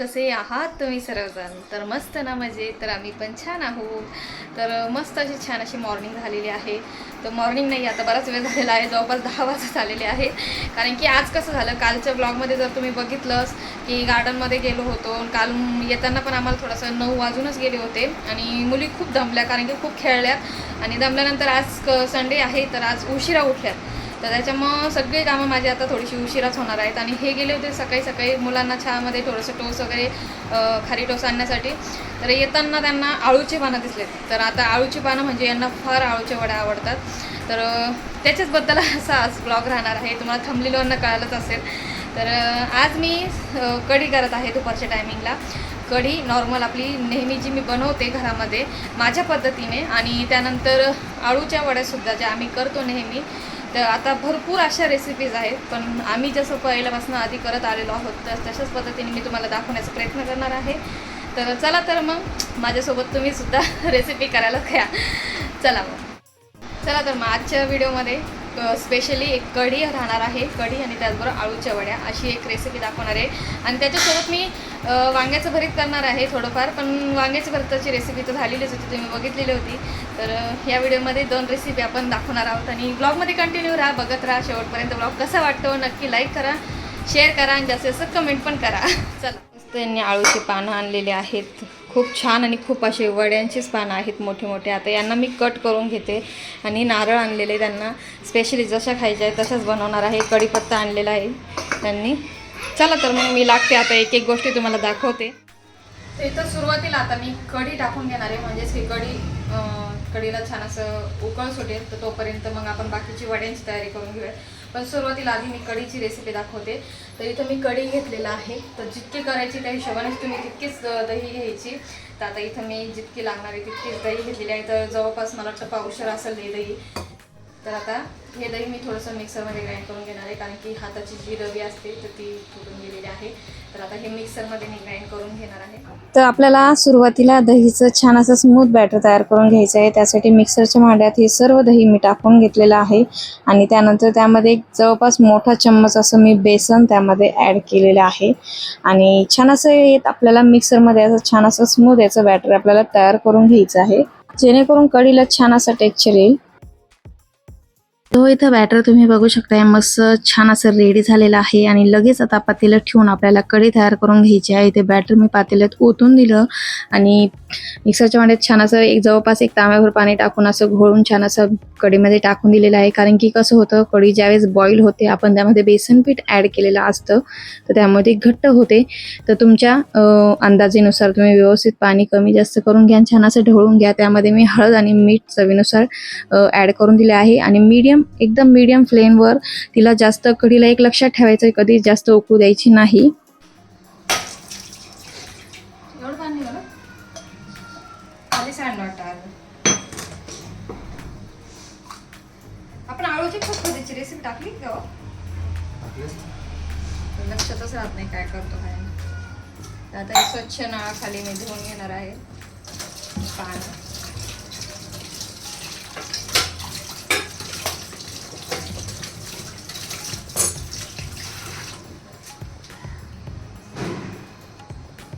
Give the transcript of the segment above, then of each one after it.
कसे आहात तुम्ही सर्वजण? तर मस्त ना मजे तर आम्ही पण छान आहोत. तर मस्त अशी छान अशी मॉर्निंग झालेली आहे. तर मॉर्निंग नाही आता बराच वेळ झालेला आहे. जवळपास दहा वाजता झालेले आहे. कारण की आज कसं झालं कालच्या ब्लॉगमध्ये जर तुम्ही बघितलंच की गार्डनमध्ये गेलो होतो. काल येताना पण आम्हाला थोडंसं नऊ वाजूनच गेले होते. आणि मुली खूप दमल्या कारण की खूप खेळल्या. आणि दमल्यानंतर आज संडे आहे तर आज उशिरा उठल्यात. तर त्याच्यामुळं सगळी कामं माझी आता थोडीशी उशिराच होणार आहेत. आणि हे गेले होते सकाळी सकाळी मुलांना चहामध्ये थोडंसं टोस वगैरे खारी टोस आणण्यासाठी. तर येताना त्यांना आळूची पानं दिसलेत तर आता आळूची पानं म्हणजे यांना फार आळूचे वड्या आवडतात. तर त्याच्याचबद्दल असा आज ब्लॉग राहणार आहे. तुम्हाला थांबलेल्यांना कळालंच असेल. तर आज मी कढी करत आहे दुपारच्या टायमिंगला. कढी नॉर्मल आपली नेहमी जी मी बनवते घरामध्ये माझ्या पद्धतीने. आणि त्यानंतर आळूच्या वड्यासुद्धा ज्या आम्ही करतो नेहमी तर आता भरपूर अशा रेसिपीज आहेत पण आम्ही जसं पहिल्यापासून आधी करत आलेलो आहोत तर तशाच पद्धतीने मी तुम्हाला दाखवण्याचा प्रयत्न करणार आहे. तर चला तर मग माझ्यासोबत तुम्ही सुद्धा रेसिपी करायला घ्या चला मग. चला तर मग आजच्या व्हिडिओमध्ये स्पेशली एक कढी राहणार आहे. कढी आणि त्याचबरोबर आळूच्या वड्या अशी एक रेसिपी दाखवणार आहे. आणि त्याच्यासोबत मी वांग्याचं भरीत करणार आहे थोडंफार पण वांग्याच्या भरताची रेसिपी तर झालेलीच होती तुम्ही बघितलेली होती. तर ह्या या व्हिडिओमध्ये दोन रेसिपी आपण दाखवणार आहोत आणि ब्लॉगमध्ये कंटिन्यू राहा बघत राहा शेवटपर्यंत ब्लॉग कसा वाटतो नक्की लाईक करा शेअर करा आणि जास्तीत जास्त कमेंट पण करा. चला. मस्त यांनी आळूची पानं आणलेली आहेत. खूप छान आणि खूप असे वड्यांचीच पानं आहेत मोठे मोठे आता यांना मी कट करून घेते आणि नारळ आणलेले त्यांना. स्पेशली जशा खायच्या आहेत तशाच बनवणार आहे. कढीपत्ता आणलेला आहे त्यांनी. चला तर मग मी लागते आता. एक एक गोष्टी तुम्हाला दाखवते. इथं सुरुवातीला आता मी कढी टाकून घेणार आहे. म्हणजेच ही कढी कढीला छान असं उकळ सुटेल तर तोपर्यंत मग आपण बाकीची वड्यांची तयारी करून घेऊया. पण सुरुवातीला आधी मी कढीची रेसिपी दाखवते. तर इथं मी कढी घेतलेला आहे. तर जितकी करायची त्या हिशोबानेच तुम्ही तितकीच दही घ्यायची. तर आता इथं मी जितकी लागणार आहे तितकीच दही घेतलेली आहे. तर जवळपास मला वाटतं पावशर असेल हे दही. तर आता हे दही मी थोडंसं मिक्सरमध्ये ग्राइंड करून घेणार आहे. कारण की हाताची जी रवी असते तर ती फुटून गेलेली आहे. तर आता हे मिक्सरमध्ये मी ग्राइंड करून घेणार आहे. तर आपल्याला सुरुवातीला दहीचं छान असं स्मूथ बॅटर तयार करून घ्यायचं आहे. त्यासाठी मिक्सरच्या भांड्यात हे सर्व दही मी टाकून घेतलेलं आहे. आणि त्यानंतर त्यामध्ये एक जवळपास मोठा चम्मच असं मी बेसन त्यामध्ये ॲड केलेलं आहे. आणि छान असं येत आपल्याला मिक्सरमध्ये असं छान असं स्मूथ याचं बॅटर आपल्याला तयार करून घ्यायचं आहे. जेणेकरून कढीला छान असं टेक्चर येईल. तो इथं बॅटर तुम्ही बघू शकताय मस्त छान असं रेडी झालेलं आहे आणि लगेच आता पातेलं ठेवून आपल्याला कढी तयार करून घ्यायची आहे. ते बॅटर मी पातेल्यात ओतून दिलं आणि मिक्सरच्या भांड्यात छान असं एक जवळपास एक तांब्याभर पाणी टाकून असं घोळून छान असं कढीमध्ये टाकून दिलेलं आहे. कारण की कसं होतं कढी ज्यावेळेस बॉईल होते आपण त्यामध्ये बेसन पीठ ॲड केलेलं असतं. तर त्यामध्ये घट्ट होते. तर तुमच्या अंदाजेनुसार तुम्ही व्यवस्थित पाणी कमी जास्त करून घ्या छान असं ढवळून घ्या. त्यामध्ये मी हळद आणि मीठ चवीनुसार ॲड करून दिले आहे. आणि मीडियम एकदम मीडियम फ्लेमवर तिला जास्त कढीला एक लक्षात ठेवायचं आहे कधी जास्त उकळू द्यायची नाही. लक्षातच राहत नाही काय करतो काय. तर आता हे स्वच्छ नळाखाली मी धुवून घेणार आहे. पाणी.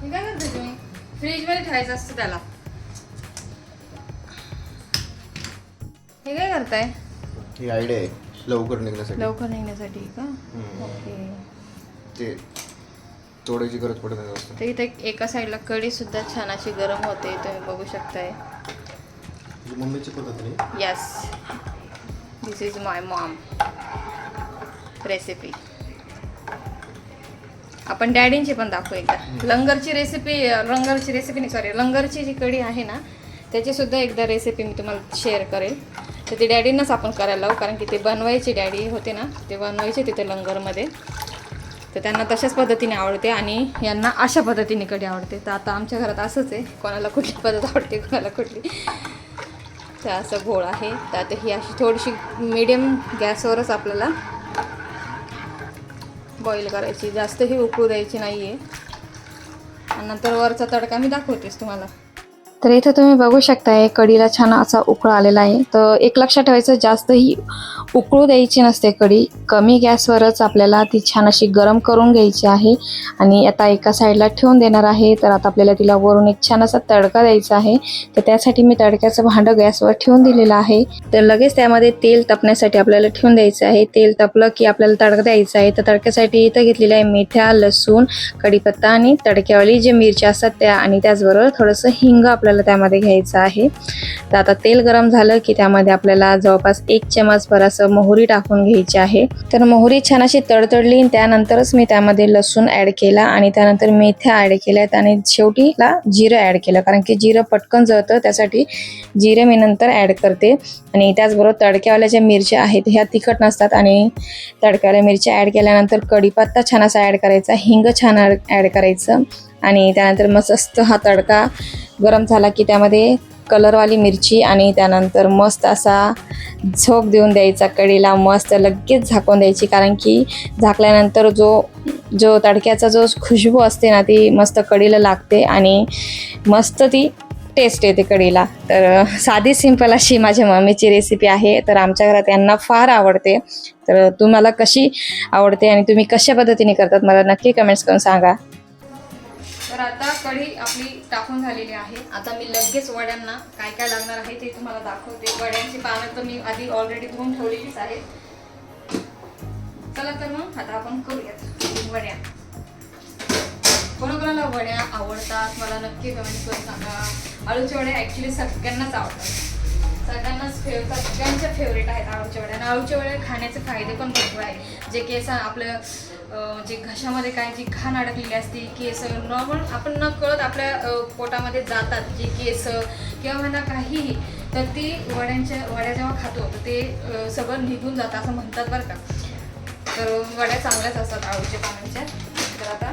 काय करते तुम्ही? फ्रीजमध्ये ठेवायचं असतं त्याला. हे काय करताय? ही आयडिया आहे. लवकर निघण्यासाठी. लवकर निघण्यासाठी का. ओके. ते तोडायची गरज पडत नाही जास्त. तर इथे एका साईडला कढी सुद्धा छान अशी गरम होते तुम्ही बघू शकताय. मम्मीची पद्धत नाही yes this is my mom recipe आपण डॅडींची पण दाखवू एकदा. लंगरची रेसिपी लंगरची रेसिपी नाही सॉरी लंगरची जी कढी आहे ना त्याची सुद्धा एकदा रेसिपी मी तुम्हाला शेअर करेल. तर ती डॅडींनाच आपण करायला लावू कारण की ते बनवायचे डॅडी होते ना ते बनवायचे तिथे लंगरमध्ये. तर त्यांना तशाच पद्धतीने आवडते आणि यांना अशा पद्धतीने कढी आवडते. तर आता आमच्या घरात असंच आहे. कोणाला कुठली पद्धत आवडते कोणाला कुठली. तर असं घोळ आहे. तर आता ही अशी थोडीशी मीडियम गॅसवरच आपल्याला बॉईल करायची. जास्तही उकळू द्यायची नाही आहे आणि नंतर वरचा तडका मी दाखवतेच तुम्हाला. तर इथं तुम्ही बघू शकताय कढीला छान असा उकळा आलेला आहे. तर एक लक्षात ठेवायचं जास्तही उकळू द्यायची नसते कढी कमी गॅसवरच आपल्याला ती छान अशी गरम करून घ्यायची आहे. आणि आता एका साईडला ठेवून देणार आहे तर आता आपल्याला तिला वरून एक छान असा तडका द्यायचा आहे. तर त्यासाठी मी तडक्याचं भांडं गॅसवर ठेवून दिलेलं आहे. तर लगेच त्यामध्ये तेल तपण्यासाठी आपल्याला ठेवून द्यायचं आहे. तेल तपलं की आपल्याला तडका द्यायचा आहे. तर तडक्यासाठी इथं घेतलेलं आहे मेथ्या लसूण कढीपत्ता आणि तडक्यावाली जे मिरच्या असतात त्या. आणि त्याचबरोबर थोडंसं हिंग आपल्याला त्यामध्ये घ्यायचं आहे. तर आता तेल गरम झालं की त्यामध्ये आपल्याला जवळपास एक चमचभर असं मोहरी टाकून घ्यायची आहे. तर मोहरी छान अशी तडतडली आणि त्यानंतरच मी त्यामध्ये लसूण ॲड केला आणि त्यानंतर मेथ्या ॲड केल्यात आणि शेवटीला जिरं ॲड केलं. कारण की जिरं पटकन जळतं त्यासाठी जिरं मी नंतर ॲड करते. आणि त्याचबरोबर तडक्यावाल्या ज्या मिरच्या आहेत ह्या तिखट नसतात आणि तडक्यावाल्या मिरच्या ॲड केल्यानंतर कढीपत्ता छान असा ॲड करायचा हिंग छान ॲड करायचं. आणि त्यानंतर मस्त हा तडका गरम झाला की त्यामध्ये कलरवाली मिरची आणि त्यानंतर मस्त असा झोक देऊन द्यायचा कढीला मस्त लगेच झाकून द्यायची. कारण की झाकल्यानंतर जो जो तडक्याचा जो खुशबू असते ना ती मस्त कढीला लागते आणि मस्त ती टेस्ट येते कढीला तर साधी सिंपल अशी माझ्या मम्मीची रेसिपी आहे. तर आमच्या घरात यांना फार आवडते. तर तुम्हाला कशी आवडते आणि तुम्ही कशा पद्धतीने करतात मला नक्की कमेंट्स करून सांगा. तर आता कढी आपली टाकून झालेली आहे. आता मी लगेच वड्यांना काय काय लागणार आहे ते तुम्हाला दाखवते. वड्यांची पानं तर मी आधी ऑलरेडी धुवून ठेवलेलीच आहेत. चला तर मग आता आपण करूयात वड्या. कोणाकोणाला वड्या आवडतात? मला नक्की कमेंट करून सांगा. आळूच्या वड्या ॲक्च्युली सगळ्यांनाच आवडतात. सगळ्यांनाच फेव सगळ्यांच्या फेवरेट आहेत आळूच्या वड्या. आणि आळूच्या वड्या खाण्याचे फायदे पण भरपूर आहे जे केस आपलं जे घशामध्ये काय जी घाण अडकलेली असते केस नॉर्मल आपण न कळत आपल्या पोटामध्ये जातात जे केस किंवा म्हणा काहीही तर ती वड्यांच्या वड्या जेव्हा खातो तर ते सगळं निघून जातं असं म्हणतात बरं का. तर वड्या चांगल्याच असतात आळूच्या पानांच्या तर आता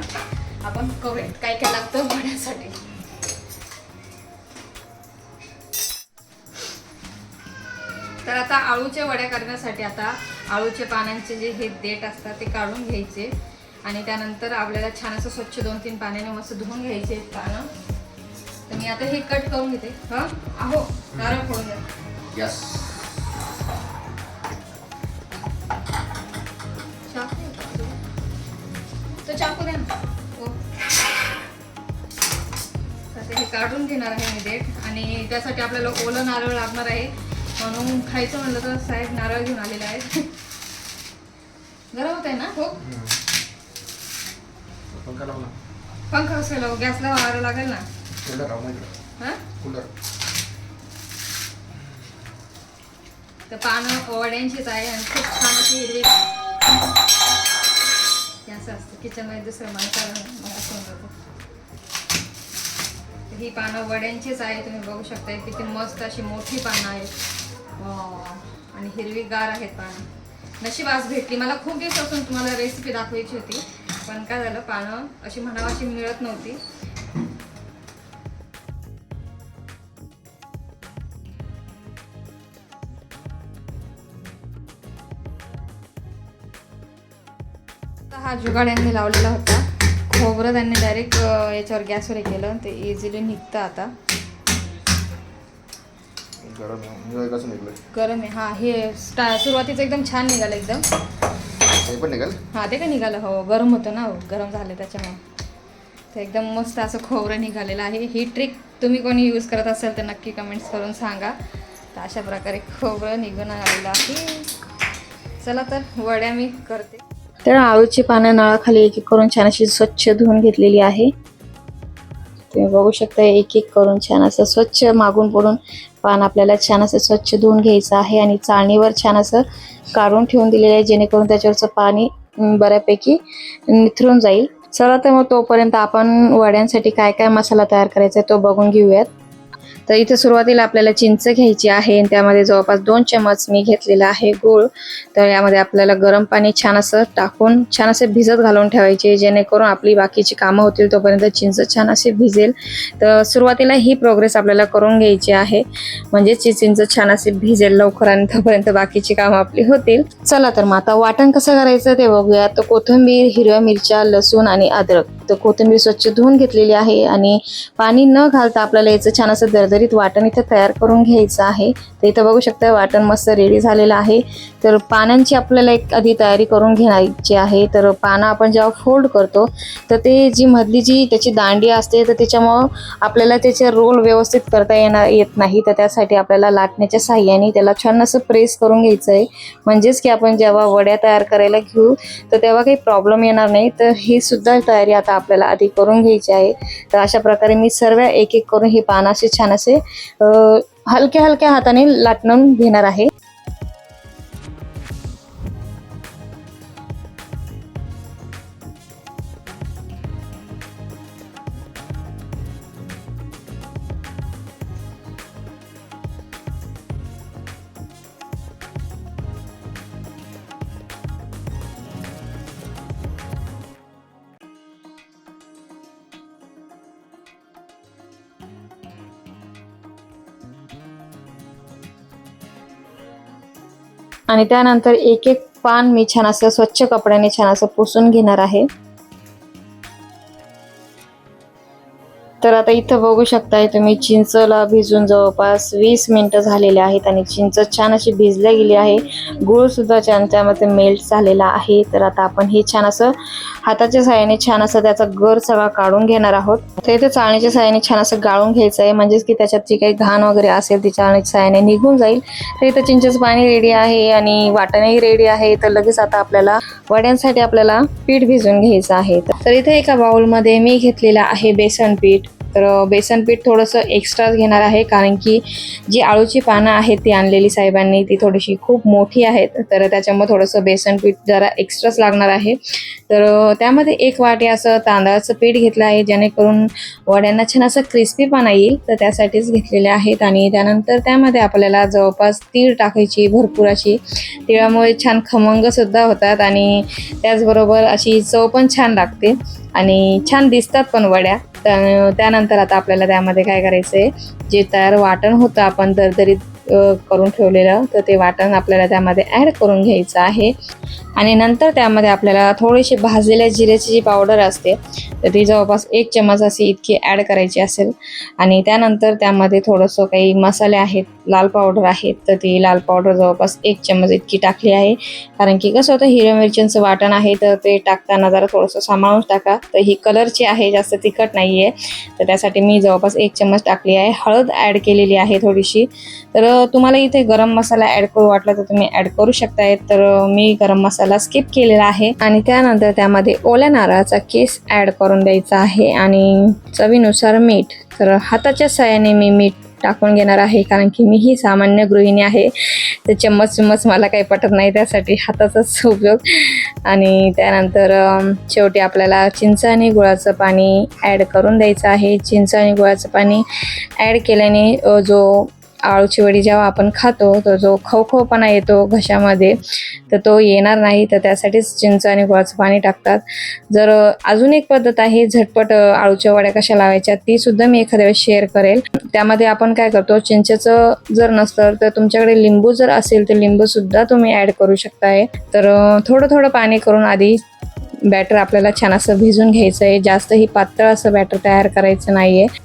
आपण करूयात काय काय लागतं वड्यासाठी. तर आता आळूच्या वड्या करण्यासाठी आता आळूच्या पानांचे जे हे देठ असतात ते काढून घ्यायचे. आणि त्यानंतर आपल्याला छान असं स्वच्छ दोन तीन पाण्याने मस्त धुवून घ्यायचे पानं. तर मी आता हे कट करून घेते. हा? आहो नारळ फोडून घ्या यस चाकू? तो द्या ना. हो. हे काढून घेणार आहे मी देठ. आणि त्यासाठी आपल्याला ओलं नारळ लागणार आहे. म्हणून खायचं म्हणलं तर साहेब नारळ घेऊन आलेले आहेत. गरम होत आहे ना? हो? पंखा लाव ना. पंखा असेल गॅसला वारं लागेल ना? कूलर लाव ना इकडं. हां? कूलर. तर पानं वड्यांचीच आहे आणि खूप छान अशी हिरवी. असं असतं. किचनमध्ये दुसरं माणसाला असं होतं. तर ही पानं वड्यांचीच आहे. तुम्ही बघू शकता किती मस्त अशी मोठी पानं आहेत. आणि हिरवीगार आहेत पानं नशीब आज भेटली. मला खूप दिवसापासून तुम्हाला रेसिपी दाखवायची होती. पण काय झालं पानं अशी म्हणावाशी मिळत नव्हती. हा जुगाड यांनी लावलेला होता. खोबरं त्यांनी डायरेक्ट याच्यावर गॅसवर केलं. ते इझिली निघतं आता. गरम आहे. कसं निघलं गरम आहे. हा हे स्टा सुरुवातीचं एकदम छान निघालं एकदम. हे पण निघाल? हा ते काय निघालं. हो गरम होतं ना हो गरम झालं त्याच्यामुळे. तर एकदम मस्त असं खोबरं निघालेलं आहे. ही ट्रिक तुम्ही कोणी यूज करत असाल तर नक्की कमेंट्स करून सांगा. तर अशा प्रकारे खोबरं निघून आलेलं आहे. चला तर वड्या मी करते. तर आळूची पानं नळाखाली एक एक करून छान अशी स्वच्छ धुवून घेतलेली आहे. तुम्ही बघू शकता एक एक करून छान असं स्वच्छ मागून पडून पान आपल्याला छान असं स्वच्छ धुवून घ्यायचं आहे आणि चाळणीवर छान असं काढून ठेवून दिलेलं आहे जेणेकरून त्याच्यावरचं पाणी बऱ्यापैकी निथरून जाईल. चला तर मग तोपर्यंत आपण वड्यांसाठी काय काय मसाला तयार करायचा आहे तो बघून घेऊयात. तर इथे सुरुवातीला आपल्याला चिंच घ्यायची आहे आणि त्यामध्ये जवळपास दोन चमच मी घेतलेला आहे गूळ. तर यामध्ये आपल्याला गरम पाणी छान असं टाकून छान असे भिजत घालून ठेवायचे जेणेकरून आपली बाकीची कामं होतील तोपर्यंत चिंच छान असे भिजेल. तर सुरुवातीला ही प्रोग्रेस आपल्याला करून घ्यायची आहे. म्हणजे चिंच छान असे भिजेल लवकर आणि तोपर्यंत बाकीची कामं आपली होतील. चला तर मग आता वाटण कसं करायचं ते बघूया. तर कोथिंबीर हिरव्या मिरच्या लसूण आणि अद्रक. तर कोथिंबीर स्वच्छ धुवून घेतलेली आहे आणि पाणी न घालता आपल्याला याचं छान असं दरदरीत वाटण इथं तयार करून घ्यायचं आहे. तर इथं बघू शकता वाटण मस्त रेडी झालेलं आहे. तर पानांची आपल्याला एक आधी तयारी करून घ्यायची आहे. तर पानं आपण जेव्हा फोल्ड करतो तर ते जी मधली जी त्याची दांडी असते तर त्याच्यामुळं आपल्याला त्याचे रोल व्यवस्थित करता येणार येत नाही. तर त्यासाठी आपल्याला लाटण्याच्या साह्याने त्याला छान असं प्रेस करून घ्यायचं आहे म्हणजेच की आपण जेव्हा वड्या तयार करायला घेऊ तर तेव्हा काही प्रॉब्लेम येणार नाही. तर ही सुद्धा तयारी आता आपल्याला आधी करून घ्यायची आहे. तर अशा प्रकारे मी सर्व एक एक करून ही पानं असे छान असे असे हलक्या हलक्या हाताने लाटणून घेणार आहे. आणि त्यानंतर एक एक पान मी छान असं स्वच्छ कपड्याने छान असं पुसून घेणार आहे. तर आता इथं बघू शकताय तुम्ही चिंचला भिजून जवळपास वीस मिनटं झालेले आहेत आणि चिंच छान अशी भिजल्या गेली आहे. गुळ सुद्धा छान त्यामध्ये मेल्ट झालेला आहे. तर आता आपण हे छान असं हाताच्या साहाय्याने छान असं त्याचा गर सगळा काढून घेणार आहोत. तर इथे चाळणीच्या साह्याने छान असं गाळून घ्यायचं आहे म्हणजेच की त्याच्यात जी काही घाण वगैरे असेल ती चाळणीच्या साह्याने निघून जाईल. तर इथं चिंचेचं पाणी रेडी आहे आणि वाटणही रेडी आहे. तर लगेच आता आपल्याला वड्यांसाठी आपल्याला पीठ भिजून घ्यायचं आहे. तर इथे एका बाउलमध्ये मी घेतलेलं आहे बेसन पीठ. तर बेसन पीठ थोडंसं एक्स्ट्राच घेणार आहे कारण की जी आळूची पानं आहेत ती आणलेली साहेबांनी ती थोडीशी खूप मोठी आहेत. तर त्याच्यामुळे थोडंसं बेसन पीठ जरा एक्स्ट्राच लागणार आहे. तर त्यामध्ये एक वाटी असं तांदळाचं पीठ घेतलं आहे जेणेकरून वड्यांना छान असं क्रिस्पीपणा येईल. तर त्यासाठीच घेतलेले आहेत आणि त्यानंतर त्यामध्ये आपल्याला जवळपास तीळ टाकायची भरपूर अशी. तिळामुळे छान खमंगसुद्धा होतात आणि त्याचबरोबर अशी चव पण छान लागते. आणि छान दिसतात पण वड्या. त्या- त्यानंतर आता आपल्याला त्यामध्ये काय करायचं आहे जे तयार वाटण होतं आपण दरदरीत करून ठेवलेलं तर ते वाटण आपल्याला त्यामध्ये ॲड करून घ्यायचं आहे. आणि नंतर त्यामध्ये आपल्याला थोडीशी भाजलेल्या जिऱ्याची जी पावडर असते तर ती जवळपास एक चमच अशी इतकी ॲड करायची असेल. आणि त्यानंतर त्यामध्ये थोडंसं काही मसाले आहेत लाल पावडर आहे तर ती लाल पावडर जवळपास एक चम्मच इतकी टाकली आहे. कारण की कसं होतं हिरव्या मिरच्यांचं वाटण आहे तर ते टाकताना जरा थोडंसं सांभाळून टाका. तर ही कलरची आहे जास्त तिखट नाही आहे तर त्यासाठी मी जवळपास एक चम्मच टाकली आहे. हळद ॲड केलेली आहे थोडीशी. तर तुम्हाला इथे गरम मसाला ॲड करू वाटला तर तुम्ही ॲड करू शकताय. तर मी गरम मसाला स्किप केलेला आहे. आणि त्यानंतर त्यामध्ये ओल्या नारळाचा केस ॲड करून द्यायचा आहे. आणि चवीनुसार मीठ. तर हाताच्या सहाय्याने मी मीठ टाकून घेणार आहे कारण की मी ही सामान्य गृहिणी आहे. तर चम्मच चम्मच मला काही पटत नाही त्यासाठी हाताचाच उपयोग. आणि त्यानंतर शेवटी आपल्याला चिंच आणि गुळाचं पाणी ॲड करून द्यायचं आहे. चिंच आणि गुळाचं पाणी ॲड केल्याने जो आळूची वडी जेव्हा आपण खातो तर जो खवखवपणा येतो घशामध्ये तर तो येणार नाही. तर त्यासाठीच चिंच आणि गुळाचं पाणी टाकतात. जर अजून एक पद्धत आहे झटपट आळूच्या वड्या कशा लावायच्या ती सुद्धा मी एखाद्या वेळेस शेअर करेल. त्यामध्ये आपण काय करतो चिंचेचं जर नसतं तर तुमच्याकडे लिंबू जर असेल तर लिंबू सुद्धा तुम्ही ॲड करू शकताय. तर थोडं थोडं पाणी करून आधी बॅटर आपल्याला छान असं भिजून घ्यायचं आहे जास्तही पातळ असं बॅटर तयार करायचं नाही आहे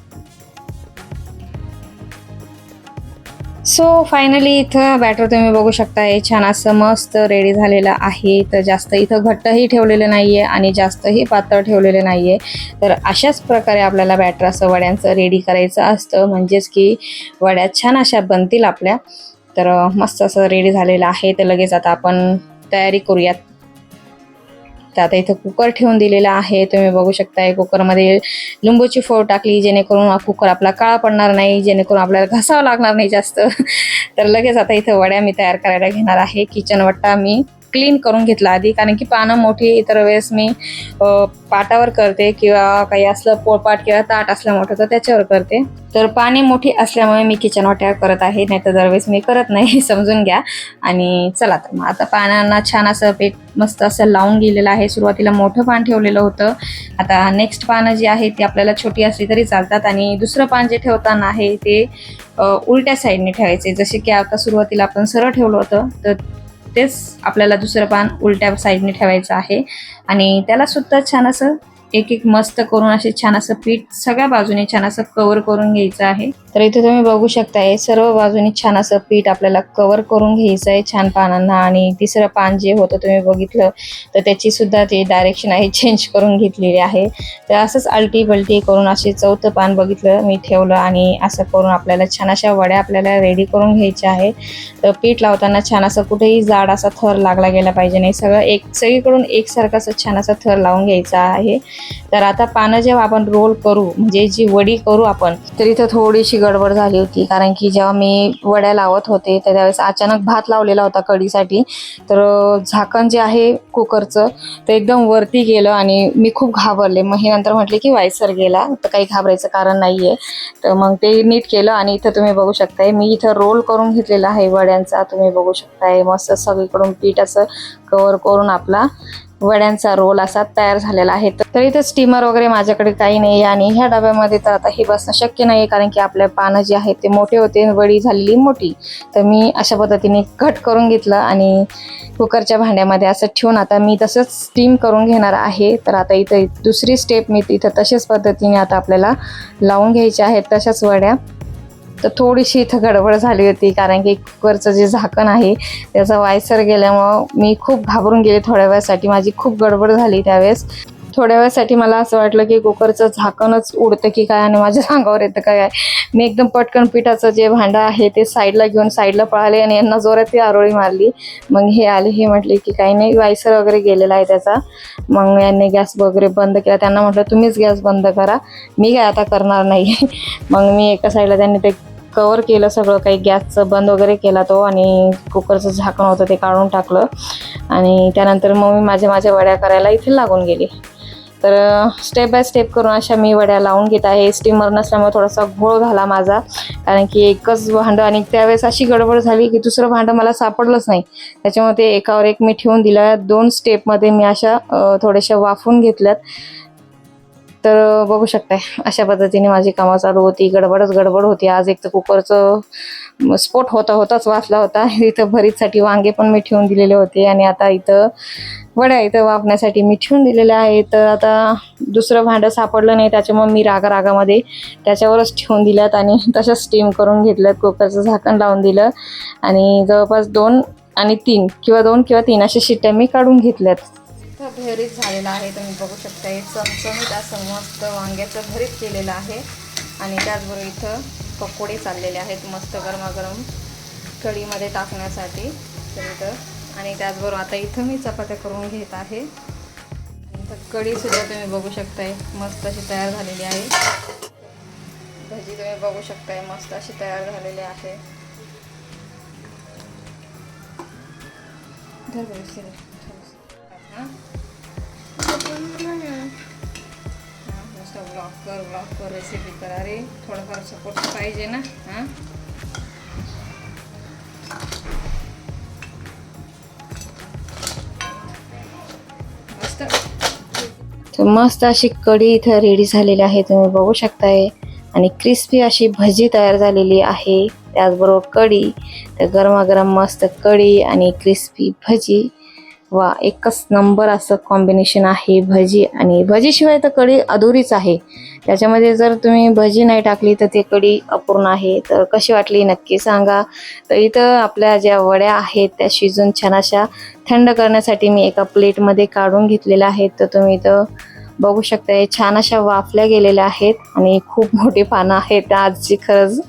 सो फायनली इथं बॅटर तुम्ही बघू शकता हे छान असं मस्त रेडी झालेलं आहे. तर जास्त इथं घट्टही ठेवलेलं नाही आहे आणि जास्तही पातळ ठेवलेलं नाही आहे तर अशाच प्रकारे आपल्याला बॅटर असं वड्यांचं रेडी करायचं असतं. म्हणजेच की वड्या छान अशा बनतील आपल्या. तर मस्त असं रेडी झालेलं आहे. तर लगेच आता आपण तयारी करूयात. तर आता इथं कुकर ठेवून दिलेला आहे. तुम्ही बघू शकताय कुकरमध्ये लिंबूची फोड टाकली जेणेकरून हा कुकर आपला काळा पडणार नाही जेणेकरून आपल्याला घसावं लागणार नाही जास्त. तर लगेच आता इथं वड्या मी तयार करायला घेणार आहे. किचन वट्टा मी क्लीन करून घेतला आधी. कारण की पानं मोठी इतर वेळेस मी पाटावर करते किंवा काही असलं पोळपाट किंवा ताट असलं मोठं तर त्याच्यावर करते. तर पाने मोठी असल्यामुळे मी किचन वाट्यावर करत आहे नाही तर दरवेळेस मी करत नाही समजून घ्या. आणि चला तर मग आता पानांना छान असं पीठ मस्त असं लावून गेलेलं आहे. सुरुवातीला मोठं पान ठेवलेलं होतं. आता नेक्स्ट पानं जी आहेत ती आपल्याला छोटी असली तरी चालतात. आणि दुसरं पान जे ठेवताना आहे ते उलट्या साईडने ठेवायचे. जसे की आता सुरुवातीला आपण सरळ ठेवलं होतं तर तेच आपल्याला दुसरं पान उलट्या साईडने ठेवायचं आहे. आणि त्याला सुद्धा छान असं एक एक मस्त करून असे छान असं पीठ सगळ्या बाजूने छान असं कव्हर करून घ्यायचं आहे. तर इथे तुम्ही बघू शकताय सर्व बाजूने छान असं पीठ आपल्याला कव्हर करून घ्यायचं आहे छान पानांना. आणि तिसरं पान जे होतं तुम्ही बघितलं तर त्याची सुद्धा ते डायरेक्शन आहे चेंज करून घेतलेली आहे. तर असंच आलटी बलटी करून असे चौथं पान बघितलं मी ठेवलं आणि असं करून आपल्याला छान अशा वड्या आपल्याला रेडी करून घ्यायच्या आहे. तर पीठ लावताना छान असं कुठेही जाड असा थर लागला गेला पाहिजे नाही. सगळं एक सगळीकडून एकसारखा असं छान असा थर लावून घ्यायचा आहे. तर आता पानं जेव्हा आपण रोल करू म्हणजे जी वडी करू आपण तर इथं थोडीशी गडबड झाली होती. कारण की जेव्हा मी वड्या लावत होते तर त्यावेळेस अचानक भात लावलेला होता कढीसाठी. तर झाकण जे आहे कुकरचं ते एकदम वरती गेलं आणि मी खूप घाबरले. मग हे नंतर म्हटले की वायसर गेला तर काही घाबरायचं कारण नाही आहे तर मग ते नीट केलं आणि इथं तुम्ही बघू शकताय मी इथं रोल करून घेतलेला आहे वड्यांचा. तुम्ही बघू शकताय मस्त सगळीकडून पीठ असं कवर करून आपला वड्यांचा रोल असा तयार झालेला आहे. तर इथं स्टीमर वगैरे माझ्याकडे काही नाही आणि ह्या डब्यामध्ये तर आता हे बसणं शक्य नाही कारण की आपले पानं जे आहेत ते मोठे होते वडी झालेली मोठी. तर मी अशा पद्धतीने कट करून घेतलं आणि कुकरच्या भांड्यामध्ये असं ठेवून आता मी तसंच स्टीम करून घेणार आहे. तर आता इथं दुसरी स्टेप मी इथं तशाच पद्धतीने आता आपल्याला लावून घ्यायची आहेत तशाच वड्या. तर थोडीशी इथं गडबड झाली होती कारण की कुकरचं जे झाकण आहे त्याचा वायसर गेल्यामुळं मी खूप घाबरून गेले थोड्या वेळासाठी. माझी खूप गडबड झाली त्यावेळेस. थोड्या वेळासाठी मला असं वाटलं की कुकरचं झाकणच उडतं की काय आणि माझ्या अंगावर येतं काय आहे. मी एकदम पटकन पिठाचं जे भांडं आहे ते साईडला घेऊन साईडला पळाले आणि यांना जोरात ती आरोळी मारली. मग हे आले हे म्हटले की काही नाही वायसर वगैरे गेलेला आहे त्याचा. मग यांनी गॅस वगैरे बंद केला. त्यांना म्हटलं तुम्हीच गॅस बंद करा. मी काय आता करणार नाही. मग मी एका साईडला त्यांनी ते कवर केलं सगळं काही गॅसचं बंद वगैरे केला तो आणि कुकरचं झाकण होतं ते काढून टाकलं. आणि त्यानंतर मग मी माझ्या माझ्या वड्या करायला इथे लागून गेली. तर स्टेप बाय स्टेप करून अशा मी वड्या लावून घेत आहे. स्टीमर नसल्यामुळे थोडासा घोळ झाला माझा. कारण की एकच भांडं आणि त्यावेळेस अशी गडबड झाली की दुसरं भांडं मला सापडलंच नाही. त्याच्यामुळे ते एकावर एक मी ठेवून दिलं. दोन स्टेपमध्ये मी अशा थोड्याशा वाफून घेतल्यात. तर बघू शकताय अशा पद्धतीने माझी कामं चालू होती. गडबडच गडबड होती. आज एक तर कुकरचं स्फोट होता होताच वाचला होता. इथं भरीतसाठी वांगे पण मी ठेवून दिलेले होते. आणि आता इथं वड्या इथं वापण्यासाठी मी ठेवून दिलेल्या आहेत. तर आता दुसरं भांडं सापडलं नाही त्याच्यामुळे मी रागा रागामध्ये त्याच्यावरच ठेवून दिल्यात आणि तशाच स्टीम करून घेतल्यात कुकरचं झाकण लावून दिलं. आणि जवळपास दोन आणि तीन किंवा दोन किंवा तीन अशा शिट्ट्या मी काढून घेतल्यात. भरीत झालेला आहे तुम्ही बघू शकता. हे चमचमीत असं मस्त वांग्याचं भरीत केलेलं आहे. आणि त्याचबरोबर इथं पकोडे चाललेले आहेत मस्त गरमागरम कढीमध्ये टाकण्यासाठी. तर इथं आणि त्याचबरोबर आता इथं मी चपात्या करून घेत आहे. इथं कढीसुद्धा तुम्ही बघू शकताय मस्त अशी तयार झालेली आहे. भजी तुम्ही बघू शकताय मस्त अशी तयार झालेली आहे. धर हां? कर ब्लॉक कर रेसिपी करा. अरे थोडंफार सपोर्ट पाहिजे ना? हां? तर मस्त अशी कढी इथं रेडी झालेली आहे तुम्ही बघू शकताय. आणि क्रिस्पी अशी भजी तयार झालेली आहे त्याचबरोबर कढी. तर गरमागरम मस्त कढी आणि क्रिस्पी भजी. वा एकच नंबर असं कॉम्बिनेशन आहे भजी. आणि भजीशिवाय तर कढी अधुरीच आहे. त्याच्यामध्ये जर तुम्ही भजी नाही टाकली तर ते कढी अपूर्ण आहे. तर कशी वाटली नक्की सांगा. तर इथं आपल्या ज्या वड्या आहेत त्या शिजून छान अशा थंड करण्यासाठी मी एका प्लेटमध्ये काढून घेतलेल्या आहेत. तर तुम्ही इथं बघू शकता छान अशा वाफल्या गेलेल्या आहेत आणि खूप मोठी पानं आहेत. आजची खरंच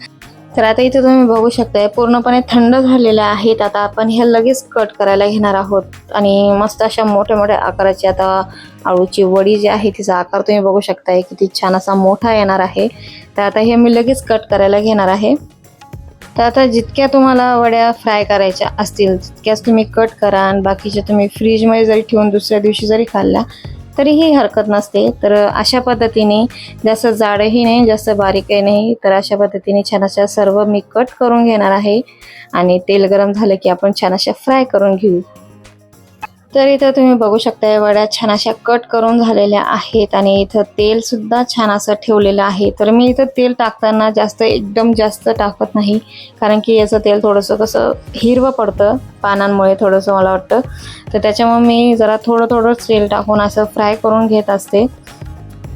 तर आता इथे तुम्ही बघू शकताय पूर्णपणे थंड झालेल्या आहेत आता आपण ह्या लगेच कट करायला घेणार आहोत. आणि मस्त अशा मोठ्या मोठ्या आकाराची आता आळूची वडी जी आहे तिचा आकार तुम्ही बघू शकताय किती छान असा मोठा येणार आहे. तर आता हे मी लगेच कट करायला घेणार आहे. तर आता जितक्या तुम्हाला वड्या फ्राय करायच्या असतील तितक्याच तुम्ही कट करा. आणि बाकीच्या तुम्ही फ्रीजमध्ये जरी ठेवून दुसऱ्या दिवशी जरी खाल्ल्या तरीही हरकत नसते. तर अशा पद्धतीने जास्त जाडही नाही जास्त बारीकही नाही. तर अशा पद्धतीने छान अशा सर्व मी कट करून घेणार आहे. आणि तेल गरम झालं की आपण छान अशा फ्राय करून घेऊ. तर इथं तुम्ही बघू शकता या वड्या छान अशा कट करून झालेल्या आहेत आणि इथं तेल सुद्धा छान असं ठेवलेलं आहे. तर मी इथं तेल टाकताना जास्त एकदम जास्त टाकत नाही कारण की याचं तेल थोडंसं कसं हिरवं पडतं पानांमुळे थोडंसं मला वाटतं. तर त्याच्यामुळे मी जरा थोडं थोडं तेल टाकून असं फ्राय करून घेत असते.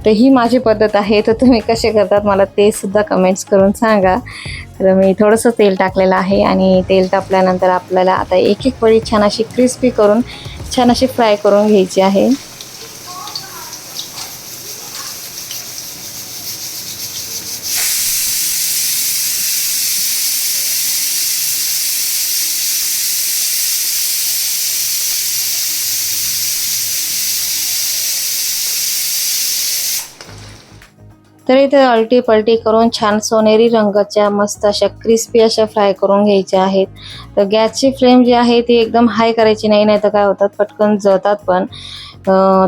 तर ही माझी पद्धत आहे. तर तुम्ही कसे करतात मला ते सुद्धा कमेंट्स करून सांगा. तर मी थोडंसं तेल टाकलेलं आहे आणि तेल टाकल्यानंतर आपल्याला आता एक एक वळी छान अशी क्रिस्पी करून छान अशी फ्राय करून घ्यायची आहे. तर इथे अलटी पलटी करून छान सोनेरी रंगाच्या मस्त अशा क्रिस्पी अशा फ्राय करून घ्यायच्या आहेत. तर गॅसची फ्लेम जी आहे ती एकदम हाय करायची नाही नाही तर काय होतात पटकन जळतात पण.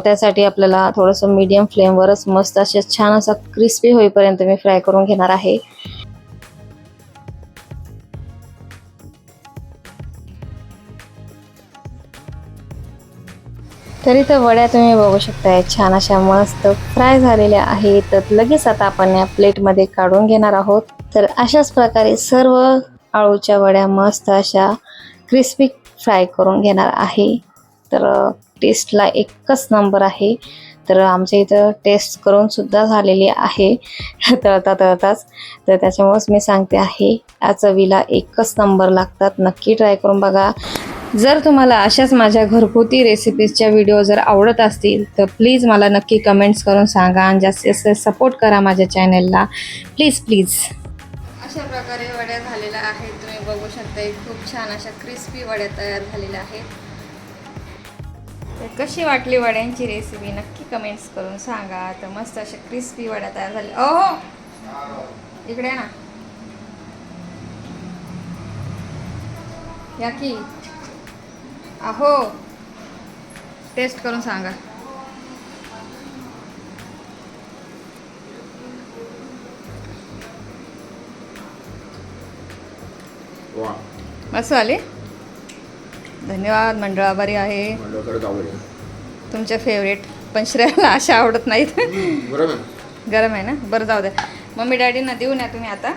त्यासाठी आपल्याला थोडंसं मीडियम फ्लेमवरच मस्त अशा छान असा क्रिस्पी होईपर्यंत मी फ्राय करून घेणार आहे. तरी तर वड्या तुम्ही बघू शकताय छान अशा मस्त फ्राय झालेल्या आहेत. तर लगेच आता आपण या प्लेटमध्ये काढून घेणार आहोत. तर अशाच प्रकारे सर्व आळूच्या वड्या मस्त अशा क्रिस्पी फ्राय करून घेणार आहे. तर टेस्टला एकच नंबर आहे. तर आमच्या इथं टेस्ट करून सुद्धा झालेली आहे. तळता तळताच. तर त्याच्यामुळेच मी सांगते आहे या चवीला एकच नंबर लागतात. नक्की ट्राय करून बघा. जर तुम्हाला अशाच माझ्या घरगुती रेसिपीजच्या व्हिडिओ जर आवडत असतील तर प्लीज मला नक्की कमेंट्स करून सांगा आणि जास्तीत जास्त सपोर्ट करा माझ्या चॅनलला प्लीज प्लीज अशा प्रकारे वड्या झालेल्या आहेत. तुम्ही बघू शकता खूप छान अशा क्रिस्पी वड्या तयार झालेल्या आहेत. कशी वाटली वड्यांची रेसिपी नक्की कमेंट्स करून सांगा. तर मस्त अशा क्रिस्पी वड्या तयार झाल्या. हो इकडे ना. या की. अहो. टेस्ट करून सांगा. मस्त आले धन्यवाद मंडळ आभारी आहे. तुमच्या फेवरेट पण श्रेयाला अशा आवडत नाहीत. गरम आहे ना? बरं जाऊ द्या. मम्मी डॅडींना देऊन या तुम्ही आता.